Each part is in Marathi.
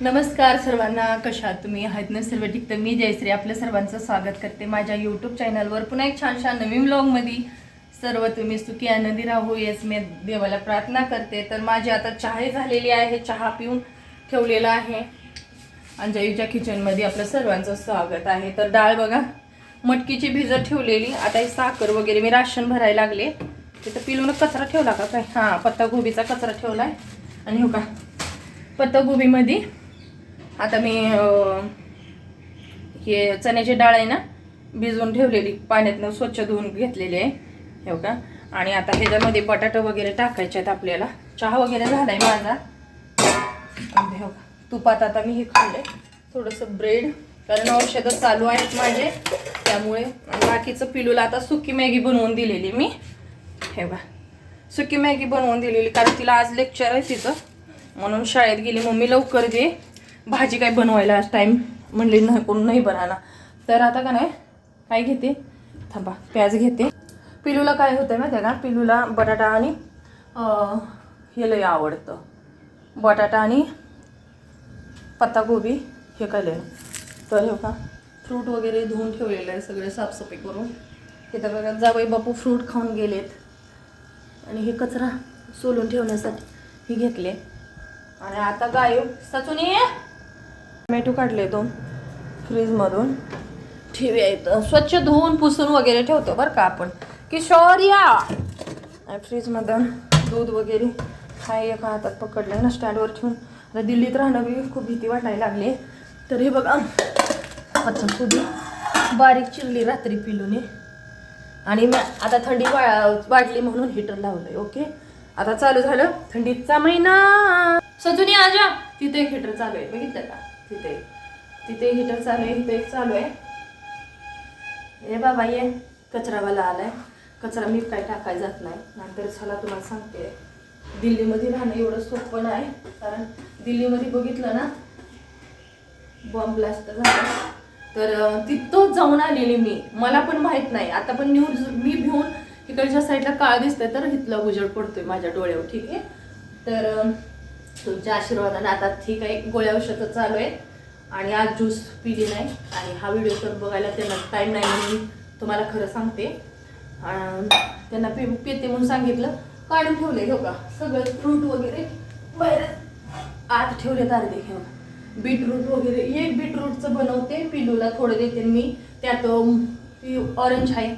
नमस्कार सर्वांना कशा तुम्ही? आहेत ना सर्व ठीक तर मी जयश्री आपल्या सर्वांचं स्वागत करते माझ्या यूट्यूब चॅनलवर पुन्हा एक छान छान नवीन व्लॉगमध्ये सर्व तुम्ही सुखी आनंदी राहू येस मी देवाला प्रार्थना करते. तर माझी आता चहा झालेली आहे चहा पिऊन ठेवलेला आहे. अंजाईच्या किचनमध्ये आपलं सर्वांचं स्वागत आहे. तर डाळ बघा मटकीची भिजत ठेवलेली. आता ही साखर वगैरे मी राशन भरायला लागले. तिथं पिलून कचरा ठेवला का काय? हां पत्तागोबीचा कचरा ठेवला आहे आणि हो का पत्तागोबीमध्ये आता मी हे चण्याची डाळ आहे ना भिजवून ठेवलेली पाण्यातनं स्वच्छ धुवून घेतलेली आहे. हे का आणि आता ह्याच्यामध्ये बटाटा वगैरे टाकायचे आहेत आपल्याला. चहा वगैरे झालाय माझा. आणि तुपात आता मी हे खाल्लंय. थोडंसं ब्रेड कारण औषधं चालू आहेत माझे. त्यामुळे बाकीचं पिलूला आता सुकी मॅगी बनवून दिलेली मी. हे बघा. सुकी मॅगी बनवून दिलेली कारण तिला आज लेक्चर आहे तिचं. म्हणून शाळेत गेली. मम्मी लवकर दे. भाजी काय बनवायला आज टाईम म्हणली नाही कोण नाही बनाना. तर आता का नाही काय घेते? थांबा प्याज घेते. पिलूला काय होतं माहिती आहे का? पिलूला बटाटा आणि हे लय आवडतं. बटाटा आणि पत्तागोबी हे काय लय? तर हे का फ्रूट वगैरे धुवून ठेवलेलं आहे सगळे साफसफाई करून. इथं बघा जावई बापू फ्रूट खाऊन गेलेत. आणि हे कचरा सोलून ठेवण्यासाठी हे घेतले. आणि आता गाय ये टोमॅटो काढले दोन फ्रीजमधून. ठेवी आहेत स्वच्छ धुवून पुसून वगैरे ठेवतो बरं का आपण. किशोर या फ्रीजमधून दूध वगैरे हाय एका हातात पकडलं ना स्टँडवर ठेवून. आता दिल्लीत राहणं बी खूप भीती वाटायला लागली. तर हे बघा. पचनपुदी बारीक चिरली रात्री पिलूने. आणि मग आता थंडी वा- वाढली म्हणून हिटर लावलंय ओके आता चालू झालं थंडीचा महिना. सजूनी आजा तिथे हिटर चालू आहे. बघितलं का? तिथे. तिथे हिटर चालू आहे इथे एक चालू आहे. ए बाबा ये. कचरावाला आलाय. कचरा मी काय टाकाय जात नाही. नाहीतर चला तुम्हाला सांगते. दिल्लीमध्ये राहणं एवढं सोपं नाही कारण दिल्लीमध्ये बघितलं ना बॉम्ब ब्लास्ट झाला. तर अं, तिथं जाऊन आलेली मी. मला पण माहीत नाही. आता पण न्यूज मी भिवून इकडच्या साईडला काळ दिसतंय तर इथला उजड पडतोय माझ्या डोळ्यावर ठीक आहे? तर तुमच्या आशीर्वादाने आता ठीक आहे. गोळ्या औषधं चालू आहे आणि आज ज्यूस पिली नाही. आणि हा व्हिडिओ तर बघायला त्यांना टाईम नाही म्हणून मी तुम्हाला खरं सांगते. त्यांना पि पेते म्हणून सांगितलं. काढून ठेवले हो का सगळं फ्रूट वगैरे बाहेर आत ठेवले अर्धे घेऊन बीटरूट वगैरे. एक बीटरूटचं बनवते. पिलूला थोडं देते मी. त्यात ऑरेंज आहे.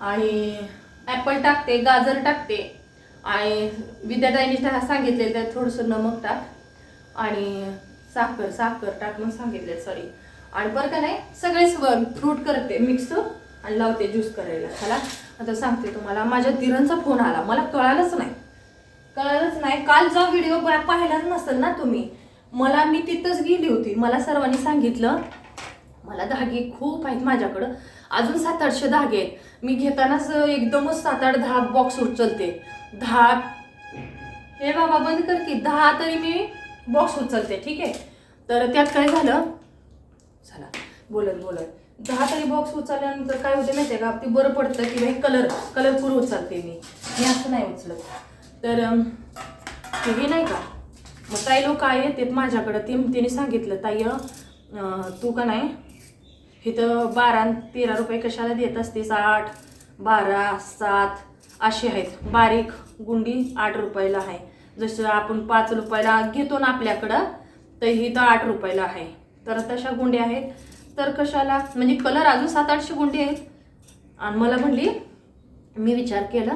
आणि ॲपल टाकते. गाजर टाकते. आणि विद्यार्थ्यांनी सांगितले त्यात थोडंसं नमक टाक आणि साखर साखर टाक म्हणून सांगितले सॉरी आणि बरं का नाही सगळेच फ्रूट करते मिक्स आणि लावते ज्यूस करायला. चला आता सांगते तुम्हाला माझ्या दिरांचा फोन आला. मला कळालंच नाही. कळालंच नाही. काल जो व्हिडिओ पाहिलाच नसेल ना तुम्ही. मला मी तिथंच गेली होती. मला सर्वांनी सांगितलं मला धागे खूप आहेत माझ्याकडं. अजून सात आठशे धागे आहेत. मी घेतानाच एकदमच सात आठ दहा बॉक्स उचलते. दहा हे बाबा बंद कर की दहा तरी मी बॉक्स उचलते ठीक आहे? तर त्यात काय झालं? झाला बोलत बोलत. दहा तरी बॉक्स उचलल्यानंतर काय होते माहिती आहे का? ते बरं पडतं की बाई कलर कलरफुल उचलते मी. मी असं नाही उचलत. तर हे नाही का? मग ताई लोक आहे ते माझ्याकडं. ते तिने सांगितलं ताई तू का नाही इथं बारा तेरा रुपये कशाला देत असतेस? आठ बारा सात अशी आहेत. बारीक गुंडी आठ रुपयाला आहे. जसं आपण पाच रुपयाला घेतो ना आपल्याकडं तर इथं आठ रुपयाला आहे. तर तशा गुंडी आहेत. तर कशाला? म्हणजे कलर अजून सात आठशे गुंडी आहेत. आणि मला म्हणली मी विचार केला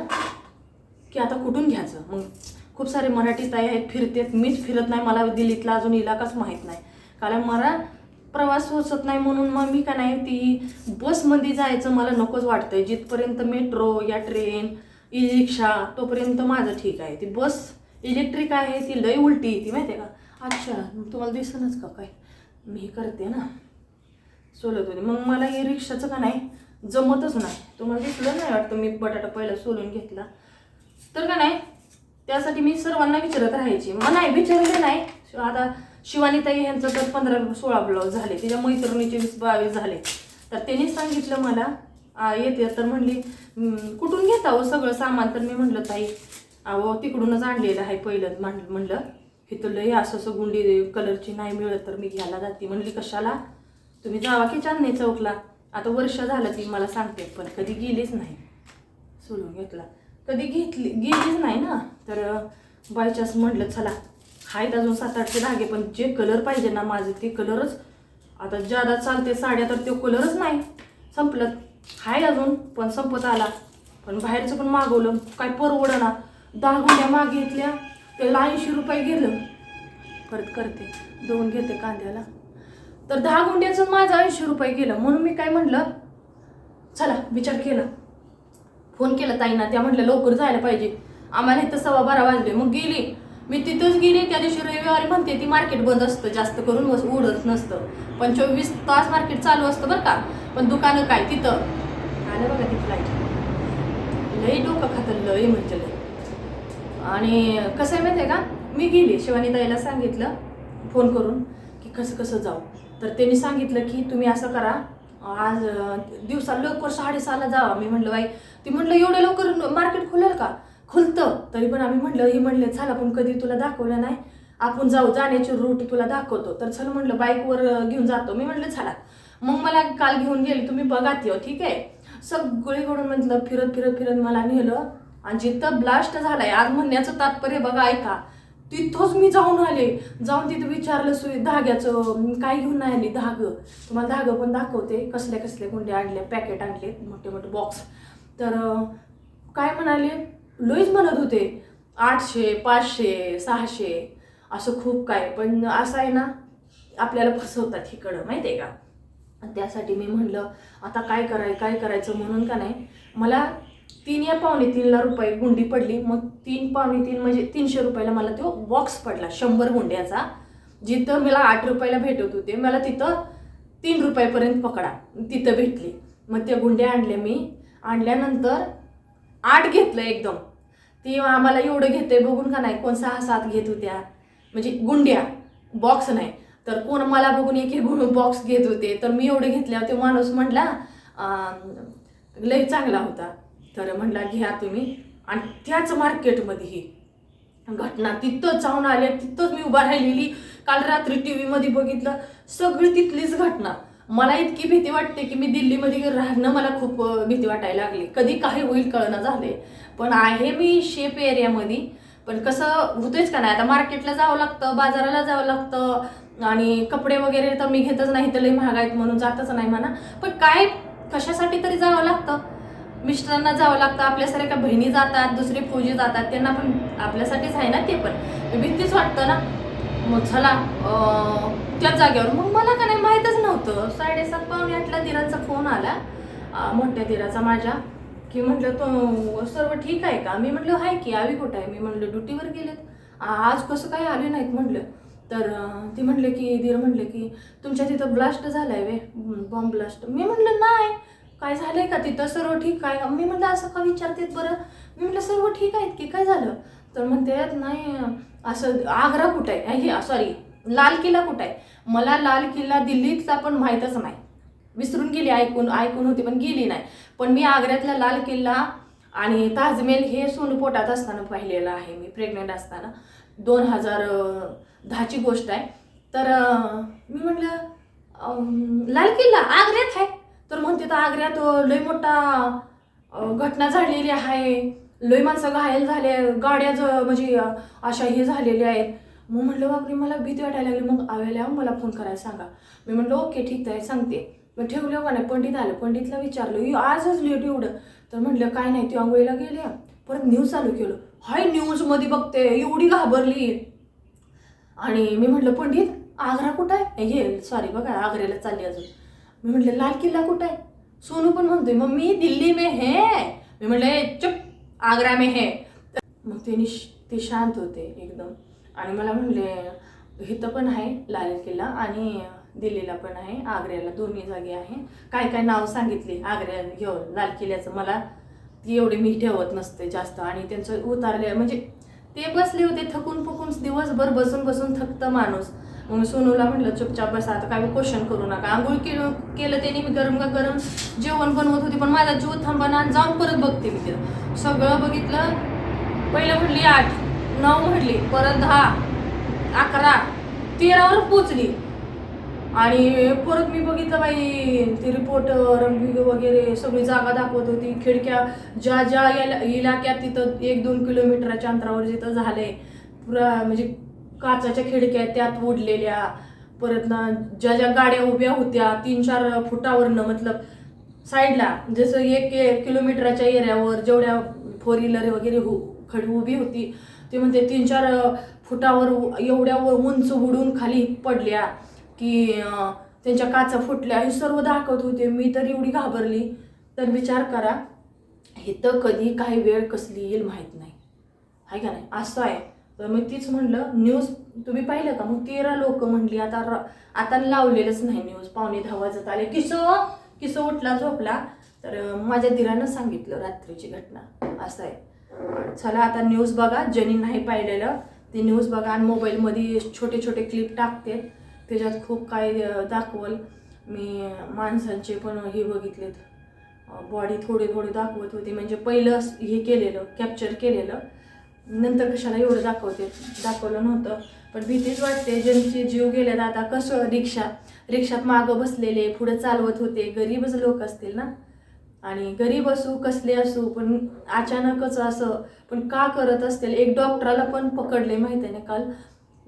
की आता कुठून घ्यायचं? मग खूप सारे मराठी ताई आहेत फिरतेत. मीच फिरत नाही. मला दिल्लीतला अजून इलाकाच माहीत नाही. कारण मला प्रवास होत नाही म्हणून मग मी का नाही ती बसमध्ये जायचं मला नकोच वाटतंय. जिथपर्यंत मेट्रो या ट्रेन ई रिक्षा तोपर्यंत माझं ठीक आहे. ती बस इलेक्ट्रिक आहे ती लय उलटी ती माहिती आहे का? अच्छा तुम्हाला दिसनच का काय? मी हे करते ना. सोलत होते. मग मला हे रिक्षाचं का नाही? जमतच नाही. तुम्हाला दिसलं नाही वाटतं? मी बटाटा पहिला सोलून घेतला. तर का नाही? त्यासाठी मी सर्वांना विचारत राहायची. मग नाही विचारले नाही. आता शिवानीताई यांचं तर पंधरा सोळा ब्लाऊज झाले. तिच्या मैत्रिणीचे वीस बावीस झाले. तर त्यांनी सांगितलं मला येते तर म्हणली कुठून घेता हो सगळं सामान? तर मी म्हणलं ताई अहो तिकडूनच आणलेलं आहे पहिलं. म्हण- म्हणलं इथं लय असं असं गुंडी कलरची नाही मिळत तर मी घ्यायला जाते. म्हणली कशाला? तुम्ही जावा की चांदणी चौकला? आता वर्ष झालं ती मला सांगते पण कधी गेलीच नाही. सोडून घेतला. कधी घेतली गेलीच नाही ना? तर बायचान्स म्हटलं चला आहेत अजून सात आठशे धागे पण जे कलर पाहिजे ना माझे ते कलरच आता ज्यादा चालते साड्या तर ते कलरच नाही. संपलं. हाय अजून पण संपत आला. पण बाहेरचं पण मागवलं. काय परवडं ना दहा गुंड्या मागितल्या त्याला ऐंशी रुपये गेलं. परत करते. दोन घेते कांद्याला. तर दहा गुंड्याचं माझं ऐंशी रुपये गेलं. म्हणून मी काय म्हणलं चला विचार केला. फोन केला ताईना. त्या म्हटलं लवकर जायला पाहिजे. आम्हाला इथं सव्वा बारा वाजले. मग गेली. मी तिथंच गेली त्या दिवशी रविवारी म्हणते ती मार्केट बंद असतं जास्त करून उडत नसतं. पण चोवीस तास मार्केट चालू असतं बरं का. पण दुकानं काय? तिथं. आलं बघा तिथं लाइट लई डोकं खातं लई म्हणजे लई. आणि कसं आहे माहिती आहे का? मी गेली शिवानी ताईला सांगितलं फोन करून की कसं कसं जाऊ. तर त्यांनी सांगितलं की तुम्ही असं करा आज दिवसा लवकर साडेसहाला जावा. मी म्हटलं बाई ती म्हटलं एवढं लवकर मार्केट खुलेल का? खुलतं. तरी पण आम्ही म्हटलं ही म्हणले झालं पण कधी तुला दाखवलं नाही? आपण जाऊ जाण्याची रूट तुला दाखवतो. तर चल म्हटलं बाईकवर घेऊन जातो. मी म्हटलं चला. मग मला काल घेऊन गेली तुम्ही बघा ती ठीक आहे? सगळीकडून म्हटलं फिरत फिरत फिरत मला नेलं. आणि जिथं ब्लास्ट झालाय आज म्हणण्याचं तात्पर्य बघा ऐका. तिथंच मी जाऊन आले. जाऊन तिथं विचारलं सुई धाग्याचं काय घेऊन नाही आली धाग? तुम्हाला धागं पण दाखवते. कसल्या कसल्या गुंडे आणले पॅकेट आणले मोठे मोठे बॉक्स तर काय म्हणाले? लईच म्हणत होते. आठशे पाचशे सहाशे असं खूप काय. पण असं आहे ना आपल्याला फसवतात इकडं माहिती आहे का? आणि त्यासाठी मी म्हणलं आता काय कराय काय करायचं म्हणून का नाही मला तीन या पावणे तीनला रुपये गुंडी पडली. मग तीन पावणे तीन म्हणजे तीनशे रुपयाला मला तो बॉक्स पडला शंभर गुंड्याचा. जिथं मला आठ रुपयाला भेटत होते मला तिथं तीन रुपयापर्यंत पकडा तिथं भेटली. मग त्या गुंड्या आणल्या मी. आणल्यानंतर आठ घेतलं एकदम. ती आम्हाला एवढं घेते बघून का नाही? कोण सहा सात घेत होत्या? म्हणजे गुंड्या बॉक्स नाही. तर कोण मला बघून एक एक बॉक्स घेत होते. तर मी एवढे घेतल्यावर ते माणूस म्हटला लय चांगला होता. तर म्हटला घ्या तुम्ही. आणि त्याच मार्केटमध्येही घटना तिथं जाऊन आल्या तिथंच मी उभा राहिलेली. काल रात्री टी व्हीमध्ये बघितलं सगळी तिथलीच घटना. मला इतकी भीती वाटते की मी दिल्लीमध्ये राहणं मला खूप भीती वाटायला लागली. कधी काही होईल कळणं झाले पण आहे मी शेप एरियामध्ये. पण कसं होतेच का नाही? आता मार्केटला जावं लागतं बाजाराला जावं लागतं. आणि कपडे वगैरे तर मी घेतच नाही तर लई महाग आहेत म्हणून जातच नाही म्हणा. पण काय कशासाठी तरी जावं लागतं? मिस्टरांना जावं लागतं आपल्यासारख्या बहिणी जातात दुसरे फौजी जातात त्यांना पण आपल्यासाठीच आहे ना ते पण. भीतीच वाटतं ना. मग चला अं, त्याच जागेवर. मग मला का नाही माहीतच नव्हतं. साडेसात पावणे आठला दिराचा फोन आला. मोठ्या दिराचा माझ्या. की म्हटलं तो सर्व ठीक आहे का? मी म्हटलं आहे की आवी कुठं आहे? मी म्हटलं ड्युटीवर गेलेत. आज कसं काय आले नाहीत? म्हटलं. तर ती म्हटले की दीर म्हटले की तुमच्या तिथं ब्लास्ट झाला आहे वे बॉम्ब ब्लास्ट मी म्हटलं नाही. काय झालं आहे का तिथं? सर्व ठीक आहे मी म्हटलं असं का विचारतेत बरं? मी म्हटलं सर्व ठीक आहेत की काय झालं? तर म्हणते नाही असं आग्रा कुठं आहे? हे सॉरी लाल किल्ला कुठं आहे? मला लाल किल्ला दिल्लीतला पण माहीतच नाही. विसरून गेली ऐकून ऐकून होती पण गेली नाही. पण मी आग्र्यातला लाल किल्ला आणि ताजमहल हे सोनपोटात असताना पाहिलेलं आहे मी प्रेग्नेंट असताना. दोन हजार दहाची गोष्ट आहे. तर मी म्हटलं लाल किल्ला आग्र्यात आहे? तर म्हणते तर आग्र्यात लई लय मोठा घटना झालेली आहे. लय माणसं घायल झाले गाड्या ज- म्हणजे अशा हे झालेल्या आहेत. मग म्हटलं बापरे मला भीती वाटायला लागली. मग आवेल्या मला फोन करायला सांगा. मी म्हटलं ओके ठीक आहे सांगते. मग ठेवलं का नाही पंडित आलं. पंडितला विचारलं "ई, आजच लेट एवढं. तर म्हटलं काय नाही ती आंघोळीला गेली परत न्यूज चालू केलं. हाय न्यूजमध्ये बघते एवढी घाबरली. आणि मी म्हटलं पंडित आग्रा कुठं आहे? हे सॉरी बघा आग्र्याला चालली अजून. मी म्हटलं लाल किल्ला कुठं आहे? सोनू पण म्हणतोय मम्मी दिल्ली में हे. मी म्हटलं चुप आग्रा में है। मग ते निश ते शांत होते एकदम. आणि मला म्हणले इथं पण आहे लाल किल्ला आणि दिल्लीला पण आहे आग्र्याला दोन्ही जागे आहे. काय काय नाव सांगितले आग्र्या घेऊन? लाल किल्ल्याचं मला ती एवढी मी ठेवत नसते जास्त. आणि त्यांचं उतारले म्हणजे ते बसले होते थकून फुकून दिवसभर बसून बसून थकतं माणूस. मग सोनूला म्हटलं चुपचाप बसा आता काय क्वेश्चन करू नका. आंघोळ केलं केलं मी गरम का गरम जेवण बनवत होती पण माझा जीव थांबाना ना जाऊन परत बघते मी तिथं सगळं बघितलं. पहिलं म्हटली आठ नऊ म्हटली परत दहा अकरा तेरावर पोचली. आणि परत मी बघितलं बाई ते रिपोर्टर वगैरे सगळी जागा दाखवत होती. खिडक्या ज्या ज्या इला- इलाक्यात तिथं एक दोन किलोमीटरच्या अंतरावर जिथं झालंय पुरा म्हणजे काचाच्या खिडक्या त्यात उडलेल्या. परत ना ज्या ज्या गाड्या उभ्या होत्या तीन चार फुटावरनं मतलब साईडला म्हणजे जसं एक किलोमीटरच्या एरियावर जेवढ्या फोर व्हीलर वगैरे हो खडी उभी होती ते म्हणते तीन चार फुटावर एवढ्या व- उंच उडून खाली पडल्या की त्यांच्या काचा फुटल्या. हे सर्व दाखवत होते. मी तर एवढी घाबरली. तर विचार करा हे तर कधी काही वेळ कसली येईल माहीत नाही. आहे का नाही? असं आहे. तर मी तीच म्हणलं न्यूज तुम्ही पाहिलं का? मग तेरा लोक म्हणली आता आता लावलेलंच नाही न्यूज. पावणे दहा वाजत आले. किसो किसो उठला झोपला? तर माझ्या दिरानं सांगितलं रात्रीची घटना. असं आहे. चला आता न्यूज बघा. ज्यांनी नाही पाहिलेलं ते न्यूज बघा. आणि मोबाईलमध्ये छोटे छोटे क्लिप टाकते. त्याच्यात खूप काय दाखवल. मी माणसांचे पण हे बघितलेत. बॉडी थोडे थोडे दाखवत होते. म्हणजे पहिलं हे केलेलं कॅप्चर केलेलं. नंतर कशाला एवढं दाखवते? दाखवलं नव्हतं. पण भीतीच वाटते. ज्यांचे जीव गेले आता कसं रिक्षा रिक्षात मागं बसलेले पुढं चालवत होते. गरीबच लोक असतील ना? आणि गरीब असू कसले असू पण अचानकच असं पण का करत असतील? एक डॉक्टराला पण पकडले माहिती आहे ना काल?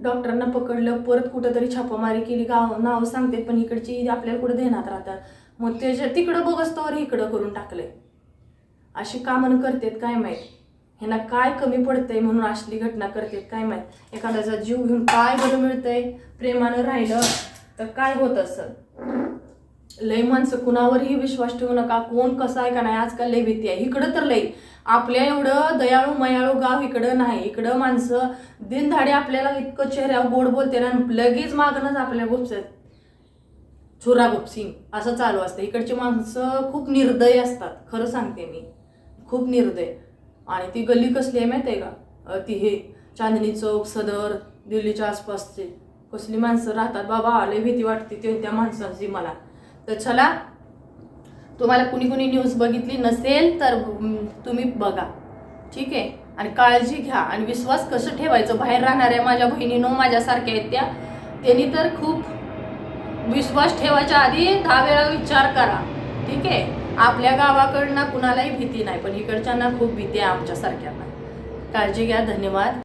डॉक्टरांना पकडलं परत कुठंतरी छापामारी केली. गाव नाव सांगते पण इकडची आपल्याला कुठं देण्यात राहतात मग त्याच्या तिकडं बघस इकडं करून टाकलंय. अशी कामं करतेत काय माहीत? ह्यांना काय कमी पडतंय म्हणून असली घटना करते काय माहीत? एखाद्याचा जीव घेऊन काय बरं मिळतंय प्रेमानं राहिलं तर काय होत असं लय माणसं कुणावरही विश्वास ठेवू नका कोण कसं आहे का नाही आजकाल लय भीती आहे. इकडं तर लय. आपल्या एवढं दयाळू मयाळू गाव इकडं नाही. इकडं माणसं दिनधाडे आपल्याला इतकं चेहऱ्यावर गोड बोलते ना लगेच मागणंच आपल्या गुपसत छोरा गुपसिंग असं चालू असतं. इकडची माणसं खूप निर्दय असतात खरं सांगते मी. खूप निर्दय. आणि ती गल्ली कसली आहे माहिती आहे का? ती हे चांदणी चौक सदर दिल्लीच्या आसपासचे. कसली माणसं राहतात बाबा लय भीती वाटते ते त्या माणसांची मला. तर चला तुम्हाला कुणी कुणी न्यूज बघितली नसेल तर तुम्ही बघा. ठीक आहे? आणि काळजी घ्या आणि विश्वास कसं ठेवायचं? बाहेर राहणाऱ्या माझ्या बहिणीनो माझ्यासारख्या आहेत त्या. त्यांनी तर खूप विश्वास ठेवायच्या आधी दहा वेळा विचार करा. ठीक आहे? आपल्या गावाकडनं कुणालाही भीती नाही पण इकडच्यांना खूप भीती आहे आमच्यासारख्यांना. काळजी घ्या धन्यवाद.